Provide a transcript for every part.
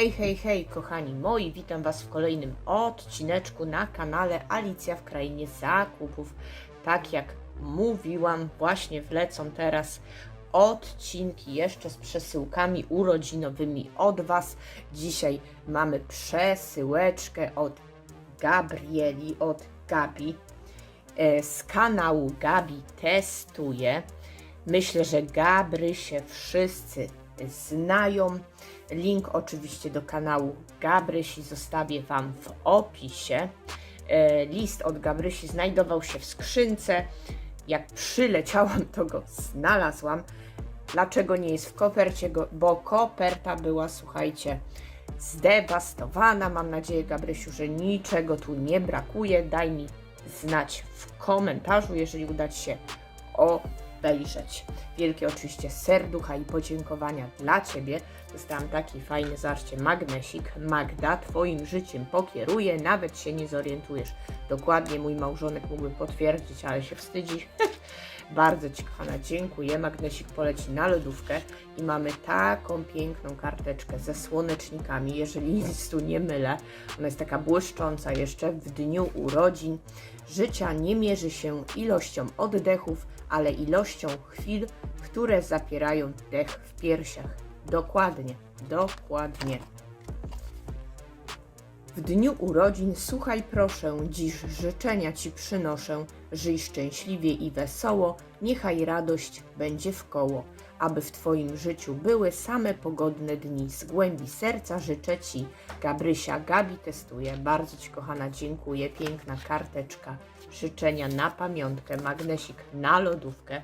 Hej, hej, hej, kochani moi, witam Was w kolejnym odcineczku na kanale Alicja w Krainie Zakupów. Tak jak mówiłam, właśnie wlecą teraz odcinki jeszcze z przesyłkami urodzinowymi od Was. Dzisiaj mamy przesyłeczkę od Gabrieli, od Gabi e, z kanału Gabi Testuje. Myślę, że Gabry się wszyscy znają. Link oczywiście do kanału Gabrysi zostawię Wam w opisie. E, List od Gabrysi znajdował się w skrzynce. Jak przyleciałam, to go znalazłam. Dlaczego nie jest w kopercie? Bo koperta była, słuchajcie, zdewastowana. Mam nadzieję, Gabrysiu, że niczego tu nie brakuje. Daj mi znać w komentarzu, jeżeli uda Ci się obejrzeć. Wielkie oczywiście serducha i podziękowania dla Ciebie. Dostałam taki fajny zarcie magnesik. Magda, Twoim życiem pokieruje, nawet się nie zorientujesz. Dokładnie mój małżonek mógłby potwierdzić, ale się wstydzi. Bardzo Ci kochana dziękuję. Magnesik poleci na lodówkę i mamy taką piękną karteczkę ze słonecznikami, jeżeli nic tu nie mylę. Ona jest taka błyszcząca jeszcze w dniu urodzin. Życia nie mierzy się ilością oddechów, ale ilością chwil, które zapierają dech w piersiach. Dokładnie, dokładnie. W dniu urodzin słuchaj proszę, dziś życzenia Ci przynoszę. Żyj szczęśliwie i wesoło, niechaj radość będzie w koło. Aby w Twoim życiu były same pogodne dni. Z głębi serca życzę Ci. Gabrysia Gabi testuje. Bardzo Ci kochana dziękuję. Piękna karteczka. Życzenia na pamiątkę. Magnesik na lodówkę.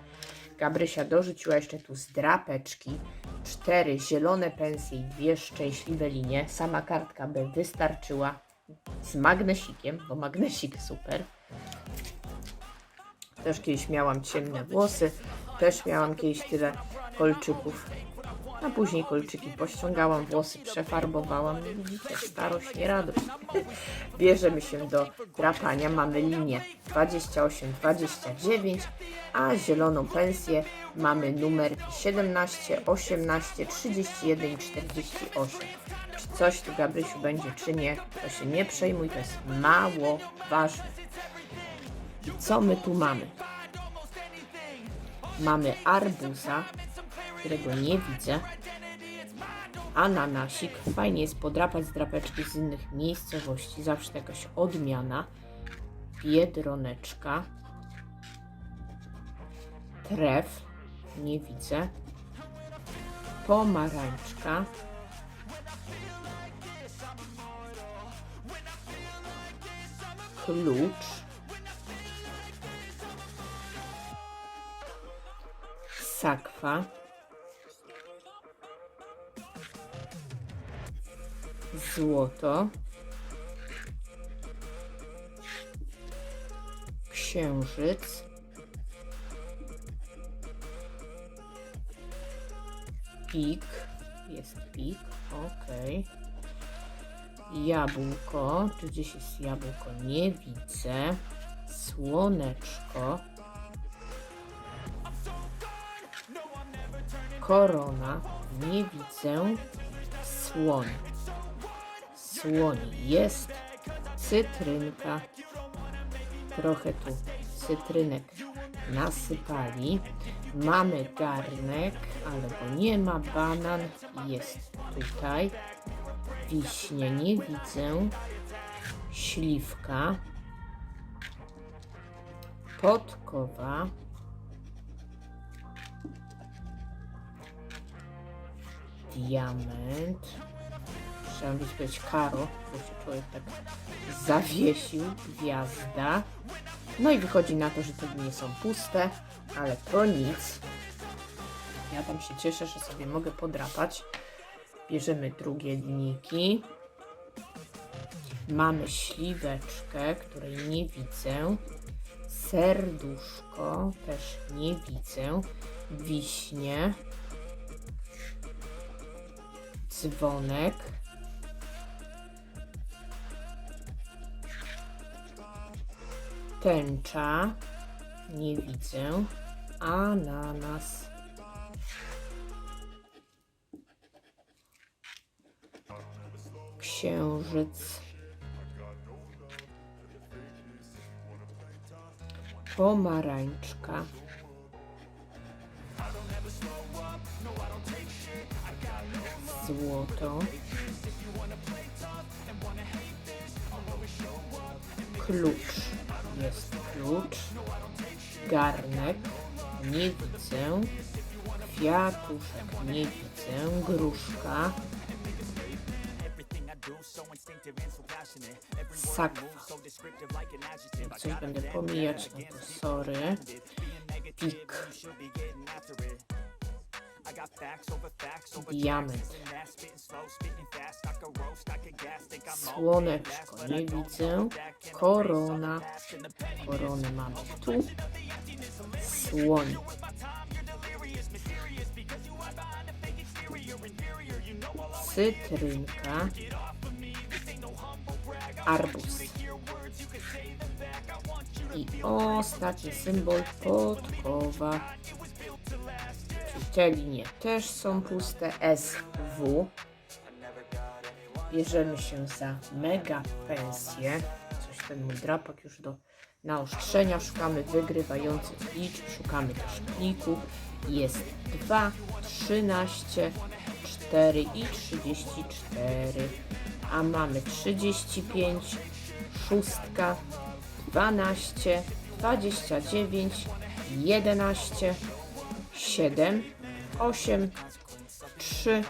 Gabrysia dorzuciła jeszcze tu z drapeczki. Cztery zielone pensje i dwie szczęśliwe linie. Sama kartka by wystarczyła z magnesikiem, bo magnesik super. Też kiedyś miałam ciemne włosy, też miałam kiedyś tyle kolczyków. A później kolczyki pościągałam, włosy przefarbowałam. Widzicie, starość nie radość. Bierzemy się do drapania. Mamy linię 28-29, a zieloną pensję mamy numer 17, 18, 31 i 48. Czy coś tu Gabrysiu będzie, czy nie, to się nie przejmuj, to jest mało ważne. Co my tu mamy? Mamy arbuza, którego nie widzę. Ananasik. Fajnie jest podrapać z drapeczki z innych miejscowości. Zawsze jakaś odmiana. Biedroneczka. Tref. Nie widzę. Pomarańczka. Klucz. Sakwa. Złoto. Księżyc. Pik. Jest pik. Ok. Jabłko. Czy gdzieś jest jabłko? Nie widzę. Słoneczko. Korona. Nie widzę. Słoń. Słoń jest. Cytrynka. Trochę tu cytrynek nasypali. Mamy garnek, ale go nie ma. Banan jest tutaj. Wiśnie nie widzę. Śliwka. Podkowa. Diament. Być powiedzieć karo, bo się człowiek tak zawiesił. Gwiazda. No i wychodzi na to, że te dni są puste, ale to nic. Ja tam się cieszę, że sobie mogę podrapać. Bierzemy drugie linijki. Mamy śliweczkę, której nie widzę. Serduszko też nie widzę. Wiśnie. Dzwonek. Tęcza. Nie widzę. Ananas. księżyc. Pomarańczka. Złoto. Klucz. Jest klucz. Garnek. Nie widzę. Kwiatuszek. Nie widzę. Gruszka. Sakwa. Coś będę pomijać, no to sorry. Pik. Diament. Słoneczko, nie widzę. Korona. Koronę mamy tu. Słoń. Cytrynka. Arbuz. I ostatni symbol podkowa. Te linie też są puste. SW. Bierzemy się za mega pensję. Coś ten mój drapak już do naostrzenia. Szukamy wygrywających liczb. Szukamy też pliku. Jest 2, 13, 4 i 34. A mamy 35, szóstka, 12, 29, 11, 7, 8, 3,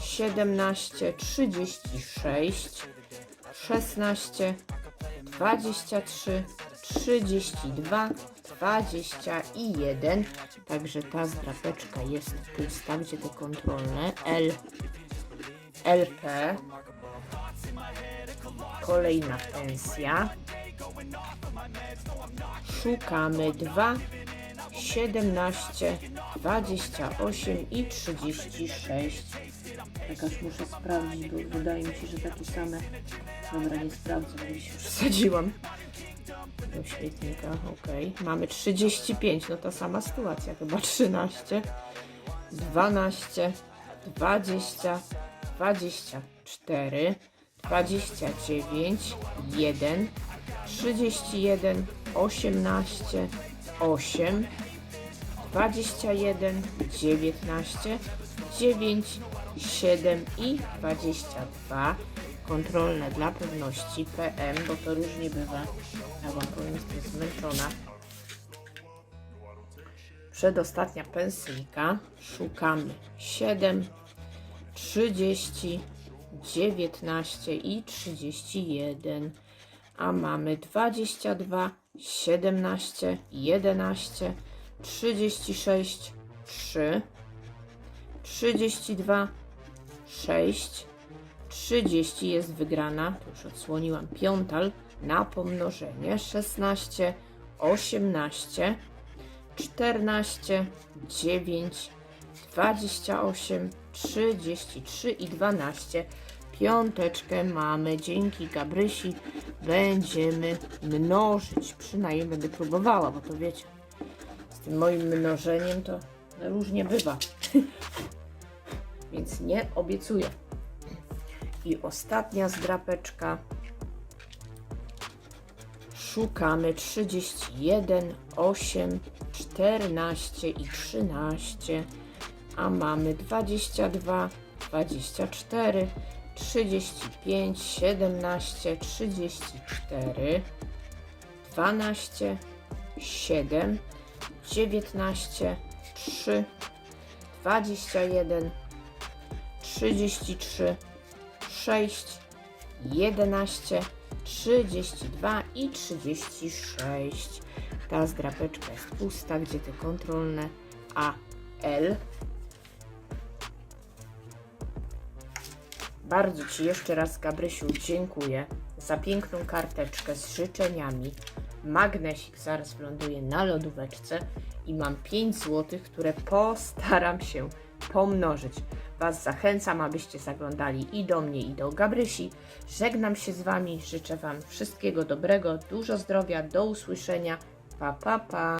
17, 36, 16, 23, 32, 21. Także ta zdrapeczka jest pusta, gdzie te kontrolne L, LP. Kolejna pensja. Szukamy 2, 17, 28 i 36. Tak aż muszę sprawdzić, bo wydaje mi się, że takie same. Dobra, nie sprawdzę, bo się przesadziłam. Do śmietnika, ok. Mamy 35, no ta sama sytuacja, chyba 13, 12, 20, 24, 29, 1, 31, 18, 8, 21, 19, 9, 7 i 22. Kontrolne dla pewności PM, bo to różnie bywa. Ja wam powiem, jestem zmęczona. Przedostatnia pensyjka. Szukamy 7, 30, 19 i 31. A mamy 22, 17, 11, 36, 3, 32, 6, 30 jest wygrana, to już odsłoniłam piątal, na pomnożenie 16, 18, 14, 9, 28, 33 i 12. Piąteczkę mamy, dzięki Gabrysi. Będziemy mnożyć, przynajmniej będę próbowała, bo to wiecie, z tym moim mnożeniem to różnie bywa, więc nie obiecuję. I ostatnia zdrapeczka. Szukamy 31, 8, 14 i 13, a mamy 22, 24, 35, 17, 34, 12, 7, 19, 3, 21, 33, 6, 11, 32 i 36. Ta zdrapeczka jest pusta, gdzie te kontrolne A, L. Bardzo Ci jeszcze raz, Gabrysiu, dziękuję za piękną karteczkę z życzeniami. Magnesik zaraz wląduje na lodóweczce i mam 5 zł, które postaram się pomnożyć. Was zachęcam, abyście zaglądali i do mnie, i do Gabrysi. Żegnam się z Wami, życzę Wam wszystkiego dobrego, dużo zdrowia, do usłyszenia. Pa, pa, pa.